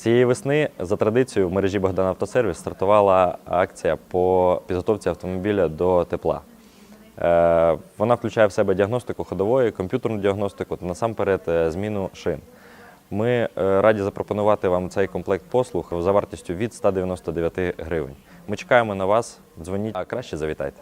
Цієї весни за традицією в мережі Богдан Автосервіс стартувала акція по підготовці автомобіля до тепла. Е, вона включає в себе діагностику ходової, комп'ютерну діагностику та насамперед е, зміну шин. Ми е, раді запропонувати вам цей комплект послуг за вартістю від 199 гривень. Ми чекаємо на вас, дзвоніть, а краще завітайте.